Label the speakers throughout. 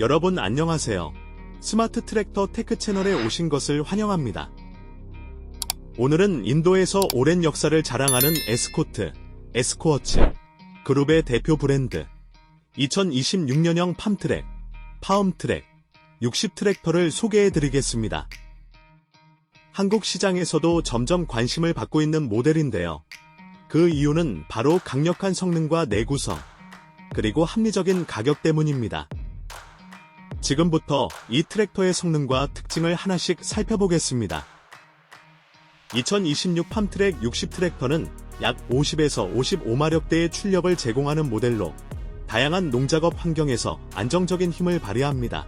Speaker 1: 여러분 안녕하세요. 스마트 트랙터 테크 채널에 오신 것을 환영합니다. 오늘은 인도에서 오랜 역사를 자랑하는 에스코트, 에스코어츠, 그룹의 대표 브랜드, 2026년형 팜트랙, 파움트랙, 60트랙터를 소개해 드리겠습니다. 한국 시장에서도 점점 관심을 받고 있는 모델인데요. 그 이유는 바로 강력한 성능과 내구성, 그리고 합리적인 가격 때문입니다. 지금부터 이 트랙터의 성능과 특징을 하나씩 살펴보겠습니다. 2026 팜트랙 60 트랙터는 약 50에서 55마력대의 출력을 제공하는 모델로 다양한 농작업 환경에서 안정적인 힘을 발휘합니다.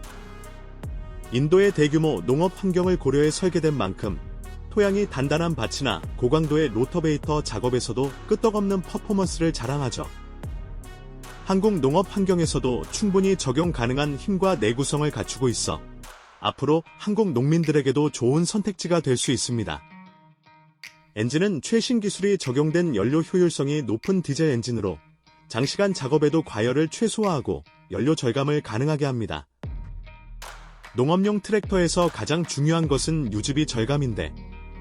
Speaker 1: 인도의 대규모 농업 환경을 고려해 설계된 만큼 토양이 단단한 밭이나 고강도의 로터베이터 작업에서도 끄떡없는 퍼포먼스를 자랑하죠. 한국 농업 환경에서도 충분히 적용 가능한 힘과 내구성을 갖추고 있어 앞으로 한국 농민들에게도 좋은 선택지가 될 수 있습니다. 엔진은 최신 기술이 적용된 연료 효율성이 높은 디젤 엔진으로 장시간 작업에도 과열을 최소화하고 연료 절감을 가능하게 합니다. 농업용 트랙터에서 가장 중요한 것은 유지비 절감인데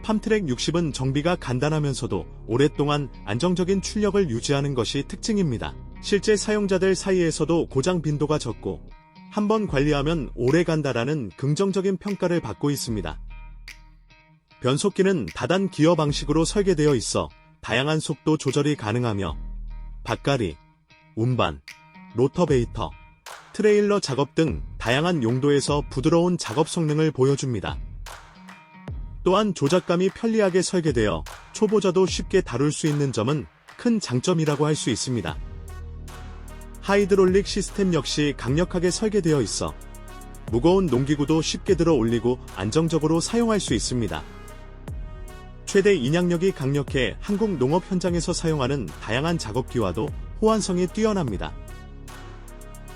Speaker 1: 팜트랙 60은 정비가 간단하면서도 오랫동안 안정적인 출력을 유지하는 것이 특징입니다. 실제 사용자들 사이에서도 고장 빈도가 적고 한번 관리하면 오래 간다라는 긍정적인 평가를 받고 있습니다. 변속기는 다단 기어 방식으로 설계되어 있어 다양한 속도 조절이 가능하며 밭갈이, 운반, 로터베이터, 트레일러 작업 등 다양한 용도에서 부드러운 작업 성능을 보여줍니다. 또한 조작감이 편리하게 설계되어 초보자도 쉽게 다룰 수 있는 점은 큰 장점이라고 할 수 있습니다. 하이드롤릭 시스템 역시 강력하게 설계되어 있어 무거운 농기구도 쉽게 들어 올리고 안정적으로 사용할 수 있습니다. 최대 인양력이 강력해 한국 농업 현장에서 사용하는 다양한 작업기와도 호환성이 뛰어납니다.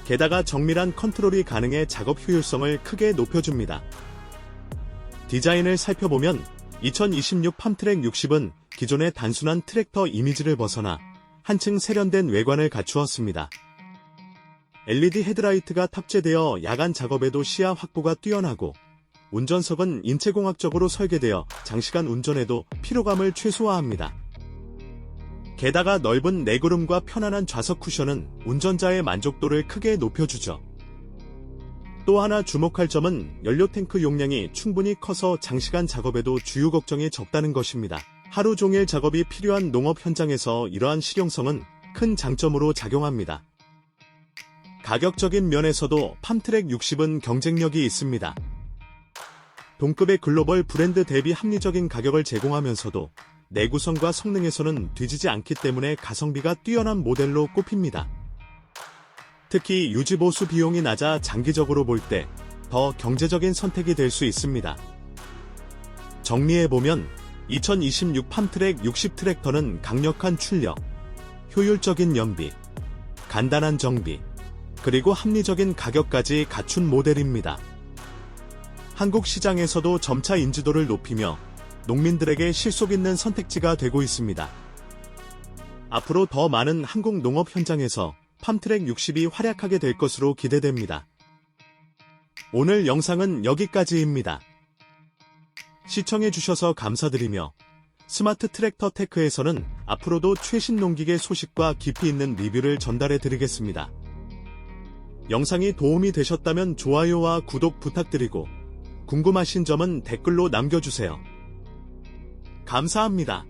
Speaker 1: 게다가 정밀한 컨트롤이 가능해 작업 효율성을 크게 높여줍니다. 디자인을 살펴보면 2026 팜트랙 60은 기존의 단순한 트랙터 이미지를 벗어나 한층 세련된 외관을 갖추었습니다. LED 헤드라이트가 탑재되어 야간 작업에도 시야 확보가 뛰어나고 운전석은 인체공학적으로 설계되어 장시간 운전에도 피로감을 최소화합니다. 게다가 넓은 내구름과 편안한 좌석 쿠션은 운전자의 만족도를 크게 높여주죠. 또 하나 주목할 점은 연료 탱크 용량이 충분히 커서 장시간 작업에도 주유 걱정이 적다는 것입니다. 하루 종일 작업이 필요한 농업 현장에서 이러한 실용성은 큰 장점으로 작용합니다. 가격적인 면에서도 팜트랙 60은 경쟁력이 있습니다. 동급의 글로벌 브랜드 대비 합리적인 가격을 제공하면서도 내구성과 성능에서는 뒤지지 않기 때문에 가성비가 뛰어난 모델로 꼽힙니다. 특히 유지보수 비용이 낮아 장기적으로 볼 때 더 경제적인 선택이 될 수 있습니다. 정리해보면 2026 팜트랙 60 트랙터는 강력한 출력, 효율적인 연비, 간단한 정비, 그리고 합리적인 가격까지 갖춘 모델입니다. 한국 시장에서도 점차 인지도를 높이며 농민들에게 실속 있는 선택지가 되고 있습니다. 앞으로 더 많은 한국 농업 현장에서 팜트랙 60이 활약하게 될 것으로 기대됩니다. 오늘 영상은 여기까지입니다. 시청해주셔서 감사드리며 스마트 트랙터 테크에서는 앞으로도 최신 농기계 소식과 깊이 있는 리뷰를 전달해 드리겠습니다. 영상이 도움이 되셨다면 좋아요와 구독 부탁드리고 궁금하신 점은 댓글로 남겨주세요. 감사합니다.